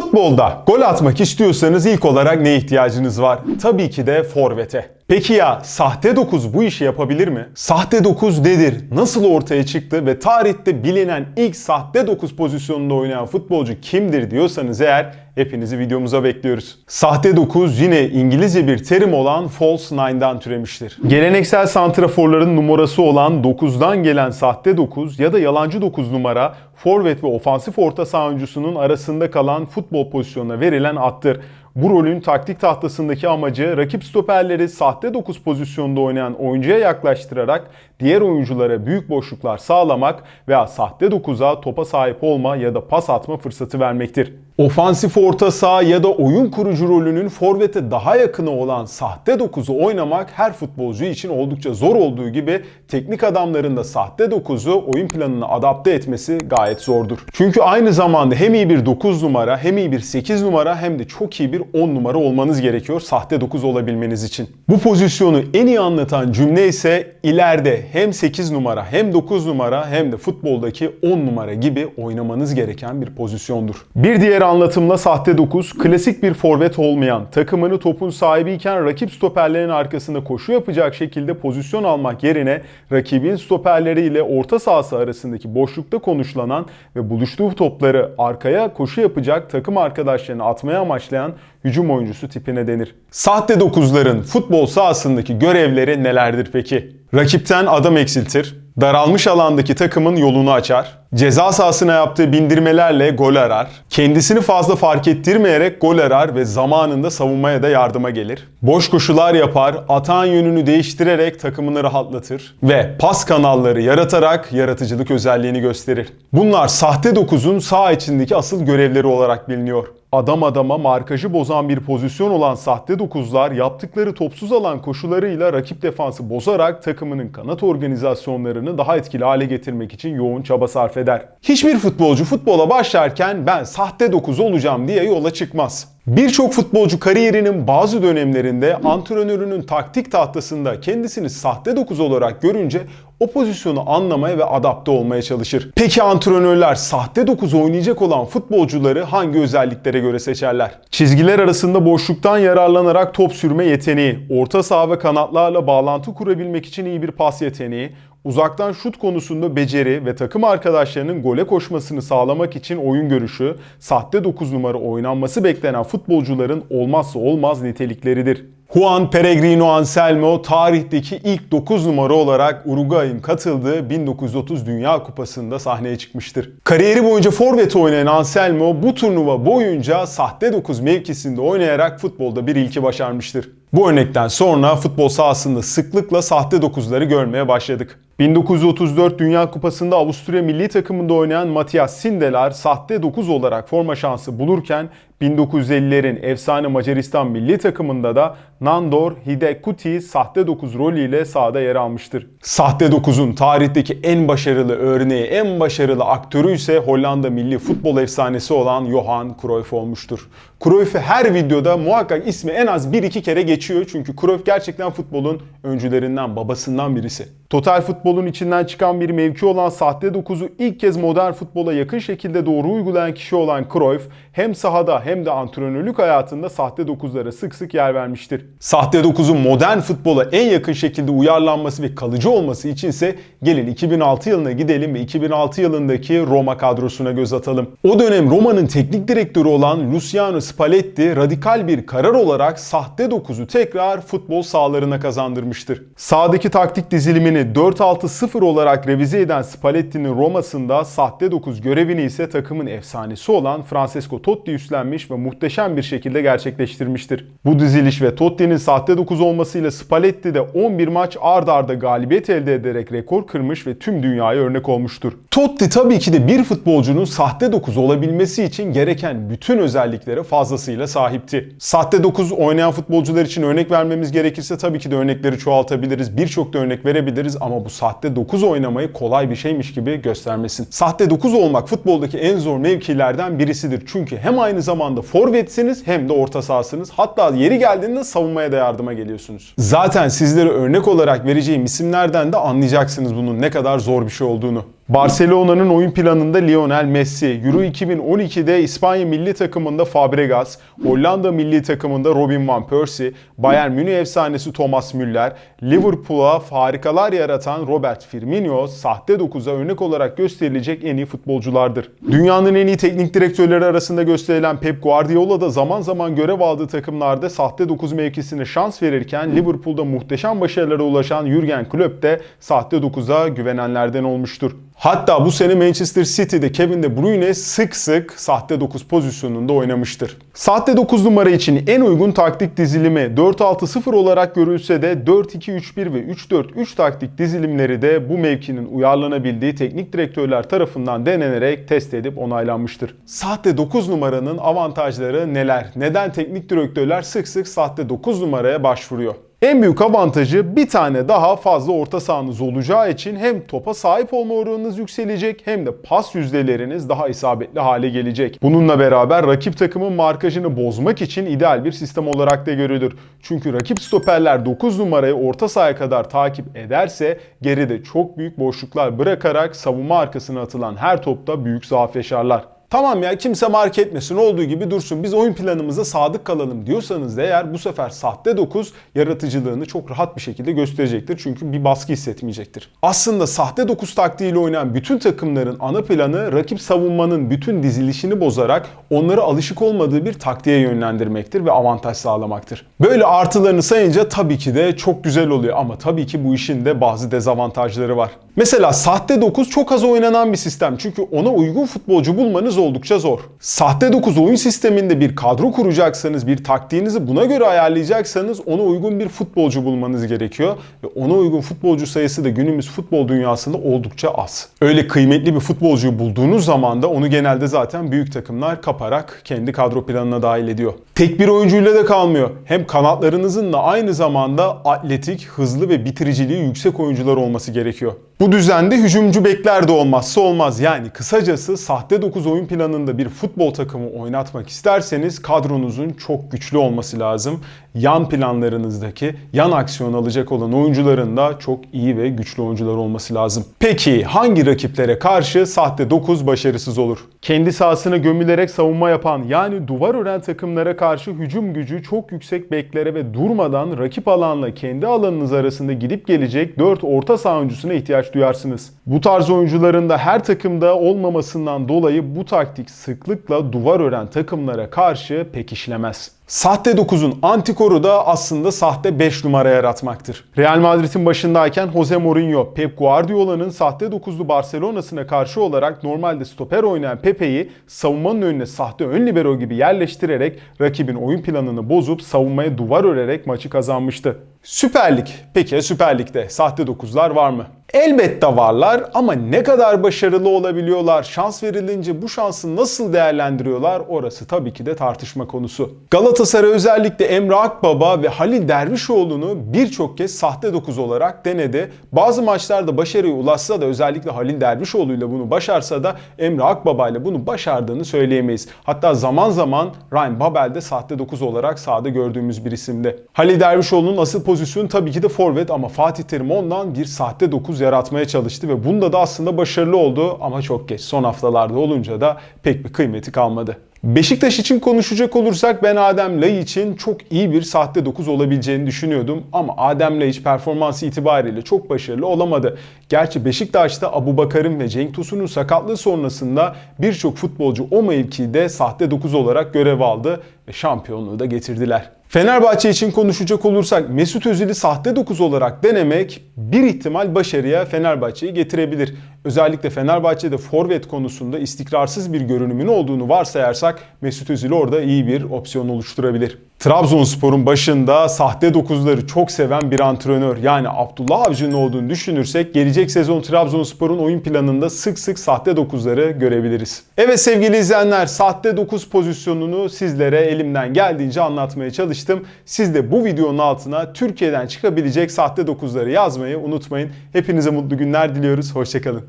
Futbolda gol atmak istiyorsanız ilk olarak ne ihtiyacınız var? Tabii ki de forvete. Peki ya sahte 9 bu işi yapabilir mi? Sahte 9 nedir? Nasıl ortaya çıktı ve tarihte bilinen ilk sahte 9 pozisyonunda oynayan futbolcu kimdir diyorsanız eğer hepinizi videomuza bekliyoruz. Sahte 9 yine İngilizce bir terim olan false nine'dan türemiştir. Geleneksel santraforların numarası olan 9'dan gelen sahte 9 ya da yalancı 9 numara forvet ve ofansif orta saha oyuncusunun arasında kalan futbol pozisyonuna verilen attır. Bu rolün taktik tahtasındaki amacı rakip stoperleri sahte 9 pozisyonda oynayan oyuncuya yaklaştırarak diğer oyunculara büyük boşluklar sağlamak veya sahte 9'a topa sahip olma ya da pas atma fırsatı vermektir. Ofansif orta saha ya da oyun kurucu rolünün forvete daha yakını olan sahte 9'u oynamak her futbolcu için oldukça zor olduğu gibi teknik adamların da sahte 9'u oyun planına adapte etmesi gayet zordur. Çünkü aynı zamanda hem iyi bir 9 numara hem iyi bir 8 numara hem de çok iyi bir 10 numara olmanız gerekiyor sahte 9 olabilmeniz için. Bu pozisyonu en iyi anlatan cümle ise ileride hem 8 numara hem 9 numara hem de futboldaki 10 numara gibi oynamanız gereken bir pozisyondur. Bir diğer anlatımla sahte 9 klasik bir forvet olmayan takımını topun sahibiyken rakip stoperlerin arkasında koşu yapacak şekilde pozisyon almak yerine rakibin stoperleri ile orta sahası arasındaki boşlukta konuşlanan ve buluştuğu topları arkaya koşu yapacak takım arkadaşlarını atmaya amaçlayan hücum oyuncusu tipine denir. Sahte 9'ların futbol sahasındaki görevleri nelerdir peki? Rakipten adam eksiltir, daralmış alandaki takımın yolunu açar, ceza sahasına yaptığı bindirmelerle gol arar, kendisini fazla fark ettirmeyerek gol arar ve zamanında savunmaya da yardıma gelir. Boş koşular yapar, atağın yönünü değiştirerek takımını rahatlatır ve pas kanalları yaratarak yaratıcılık özelliğini gösterir. Bunlar sahte 9'un sağ içindeki asıl görevleri olarak biliniyor. Adam adama markajı bozan bir pozisyon olan sahte 9'lar yaptıkları topsuz alan koşularıyla rakip defansı bozarak takımının kanat organizasyonlarını daha etkili hale getirmek için yoğun çaba sarf eder. Hiçbir futbolcu futbola başlarken ben sahte 9 olacağım diye yola çıkmaz. Birçok futbolcu kariyerinin bazı dönemlerinde antrenörünün taktik tahtasında kendisini sahte 9 olarak görünce o pozisyonu anlamaya ve adapte olmaya çalışır. Peki antrenörler sahte 9 oynayacak olan futbolcuları hangi özelliklere göre seçerler? Çizgiler arasında boşluktan yararlanarak top sürme yeteneği, orta saha ve kanatlarla bağlantı kurabilmek için iyi bir pas yeteneği, uzaktan şut konusunda beceri ve takım arkadaşlarının gole koşmasını sağlamak için oyun görüşü, sahte 9 numara oynanması beklenen futbolcuların olmazsa olmaz nitelikleridir. Juan Peregrino Anselmo tarihteki ilk 9 numara olarak Uruguay'ın katıldığı 1930 Dünya Kupası'nda sahneye çıkmıştır. Kariyeri boyunca forvet oynayan Anselmo bu turnuva boyunca sahte 9 mevkisinde oynayarak futbolda bir ilki başarmıştır. Bu örnekten sonra futbol sahasında sıklıkla sahte 9'ları görmeye başladık. 1934 Dünya Kupası'nda Avusturya milli takımında oynayan Matias Sindelar sahte 9 olarak forma şansı bulurken 1950'lerin efsane Macaristan milli takımında da Nandor Hidekuti sahte 9 rolüyle sahada yer almıştır. Sahte 9'un tarihteki en başarılı örneği, en başarılı aktörü ise Hollanda milli futbol efsanesi olan Johan Cruyff olmuştur. Cruyff'u her videoda muhakkak ismi en az 1-2 kere geçiyor çünkü Cruyff gerçekten futbolun öncülerinden, babasından birisi. Total futbolun içinden çıkan bir mevki olan sahte 9'u ilk kez modern futbola yakın şekilde doğru uygulayan kişi olan Cruyff hem sahada hem de antrenörlük hayatında sahte 9'lara sık sık yer vermiştir. Sahte 9'un modern futbola en yakın şekilde uyarlanması ve kalıcı olması içinse gelin 2006 yılına gidelim ve 2006 yılındaki Roma kadrosuna göz atalım. O dönem Roma'nın teknik direktörü olan Luciano Spalletti radikal bir karar olarak sahte 9'u tekrar futbol sahalarına kazandırmıştır. Sahadaki taktik dizilimini 4-6-0 olarak revize eden Spalletti'nin Roma'sında sahte 9 görevini ise takımın efsanesi olan Francesco Totti üstlenmiş ve muhteşem bir şekilde gerçekleştirmiştir. Bu diziliş ve Totti'nin sahte 9 olmasıyla Spalletti de 11 maç ard arda galibiyet elde ederek rekor kırmış ve tüm dünyaya örnek olmuştur. Totti tabii ki de bir futbolcunun sahte 9 olabilmesi için gereken bütün özelliklere fazlasıyla sahipti. Sahte 9 oynayan futbolcular için örnek vermemiz gerekirse tabii ki de örnekleri çoğaltabiliriz. Birçok da örnek verebiliriz ama bu sahte 9 oynamayı kolay bir şeymiş gibi göstermesin. Sahte 9 olmak futboldaki en zor mevkilerden birisidir. Çünkü hem aynı zamanda forvetsiniz hem de orta sahasınız. Hatta yeri geldiğinde savunmaya da yardıma geliyorsunuz. Zaten sizlere örnek olarak vereceğim isimlerden de anlayacaksınız bunun ne kadar zor bir şey olduğunu. Barcelona'nın oyun planında Lionel Messi, Euro 2012'de İspanya milli takımında Fabregas, Hollanda milli takımında Robin van Persie, Bayern Münih efsanesi Thomas Müller, Liverpool'a harikalar yaratan Robert Firmino, sahte 9'a örnek olarak gösterilecek en iyi futbolculardır. Dünyanın en iyi teknik direktörleri arasında gösterilen Pep Guardiola da zaman zaman görev aldığı takımlarda sahte 9 mevkisine şans verirken Liverpool'da muhteşem başarılara ulaşan Jurgen Klopp de sahte 9'a güvenenlerden olmuştur. Hatta bu sene Manchester City'de Kevin De Bruyne sık sık sahte 9 pozisyonunda oynamıştır. Sahte 9 numara için en uygun taktik dizilimi 4-6-0 olarak görülse de 4-2-3-1 ve 3-4-3 taktik dizilimleri de bu mevkinin uyarlanabildiği teknik direktörler tarafından denenerek test edip onaylanmıştır. Sahte 9 numaranın avantajları neler? Neden teknik direktörler sık sık sahte 9 numaraya başvuruyor? En büyük avantajı bir tane daha fazla orta sahanız olacağı için hem topa sahip olma oranınız yükselecek hem de pas yüzdeleriniz daha isabetli hale gelecek. Bununla beraber rakip takımın markajını bozmak için ideal bir sistem olarak da görülür. Çünkü rakip stoperler 9 numarayı orta sahaya kadar takip ederse geride çok büyük boşluklar bırakarak savunma arkasına atılan her topta büyük zaaf yaşarlar. Tamam ya kimse mark etmesin olduğu gibi dursun biz oyun planımıza sadık kalalım diyorsanız eğer bu sefer sahte 9 yaratıcılığını çok rahat bir şekilde gösterecektir. Çünkü bir baskı hissetmeyecektir. Aslında sahte 9 taktiğiyle oynayan bütün takımların ana planı rakip savunmanın bütün dizilişini bozarak onları alışık olmadığı bir taktiğe yönlendirmektir ve avantaj sağlamaktır. Böyle artılarını sayınca tabii ki de çok güzel oluyor ama tabii ki bu işin de bazı dezavantajları var. Mesela sahte 9 çok az oynanan bir sistem çünkü ona uygun futbolcu bulmanız oldukça zor. Sahte 9 oyun sisteminde bir kadro kuracaksanız, bir taktiğinizi buna göre ayarlayacaksanız ona uygun bir futbolcu bulmanız gerekiyor. Ve ona uygun futbolcu sayısı da günümüz futbol dünyasında oldukça az. Öyle kıymetli bir futbolcuyu bulduğunuz zaman da onu genelde zaten büyük takımlar kaparak kendi kadro planına dahil ediyor. Tek bir oyuncuyla da kalmıyor. Hem kanatlarınızın da aynı zamanda atletik, hızlı ve bitiriciliği yüksek oyuncular olması gerekiyor. Bu düzende hücumcu bekler de olmazsa olmaz. Yani kısacası sahte 9 oyun planında bir futbol takımı oynatmak isterseniz kadronuzun çok güçlü olması lazım. Yan planlarınızdaki yan aksiyon alacak olan oyuncuların da çok iyi ve güçlü oyuncular olması lazım. Peki hangi rakiplere karşı sahte 9 başarısız olur? Kendi sahasına gömülerek savunma yapan yani duvar ören takımlara karşı hücum gücü çok yüksek beklere ve durmadan rakip alanla kendi alanınız arasında gidip gelecek 4 orta saha oyuncusuna ihtiyaç duyarsınız. Bu tarz oyuncuların da her takımda olmamasından dolayı bu taktik sıklıkla duvar ören takımlara karşı pek işlemez. Sahte 9'un antikoru da aslında sahte 5 numara yaratmaktır. Real Madrid'in başındayken Jose Mourinho, Pep Guardiola'nın sahte 9'lu Barcelona'sına karşı olarak normalde stoper oynayan Pepe'yi savunmanın önüne sahte ön libero gibi yerleştirerek rakibin oyun planını bozup savunmaya duvar örerek maçı kazanmıştı. Süper Lig. Peki Süper Lig'de sahte 9'lar var mı? Elbette varlar ama ne kadar başarılı olabiliyorlar, şans verilince bu şansı nasıl değerlendiriyorlar orası tabii ki de tartışma konusu. Galatasaray özellikle Emre Akbaba ve Halil Dervişoğlu'nu birçok kez sahte 9 olarak denedi. Bazı maçlarda başarıya ulaşsa da özellikle Halil Dervişoğlu ile bunu başarsa da Emre Akbaba ile bunu başardığını söyleyemeyiz. Hatta zaman zaman Ryan Babel de sahte 9 olarak sahada gördüğümüz bir isimdi. Halil Dervişoğlu'nun asıl pozisyonu tabii ki de forvet ama Fatih Terim ondan bir sahte 9 yaratmaya çalıştı ve bunda da aslında başarılı oldu ama çok geç. Son haftalarda olunca da pek bir kıymeti kalmadı. Beşiktaş için konuşacak olursak ben Adem Lay için çok iyi bir sahte 9 olabileceğini düşünüyordum ama Adem Lay performansı itibariyle çok başarılı olamadı. Gerçi Beşiktaş'ta Abu Bakar'ın ve Cenk Tosun'un sakatlığı sonrasında birçok futbolcu o mevkide sahte 9 olarak görev aldı ve şampiyonluğu da getirdiler. Fenerbahçe için konuşacak olursak Mesut Özil'i sahte 9 olarak denemek bir ihtimal başarıya Fenerbahçe'yi getirebilir. Özellikle Fenerbahçe'de forvet konusunda istikrarsız bir görünümün olduğunu varsayarsak Mesut Özil orada iyi bir opsiyon oluşturabilir. Trabzonspor'un başında sahte 9'ları çok seven bir antrenör yani Abdullah Avcı'nın olduğunu düşünürsek gelecek sezon Trabzonspor'un oyun planında sık sık sahte 9'ları görebiliriz. Evet sevgili izleyenler sahte 9 pozisyonunu sizlere elimden geldiğince anlatmaya çalıştım. Siz de bu videonun altına Türkiye'den çıkabilecek sahte 9'ları yazmayı unutmayın. Hepinize mutlu günler diliyoruz. Hoşçakalın.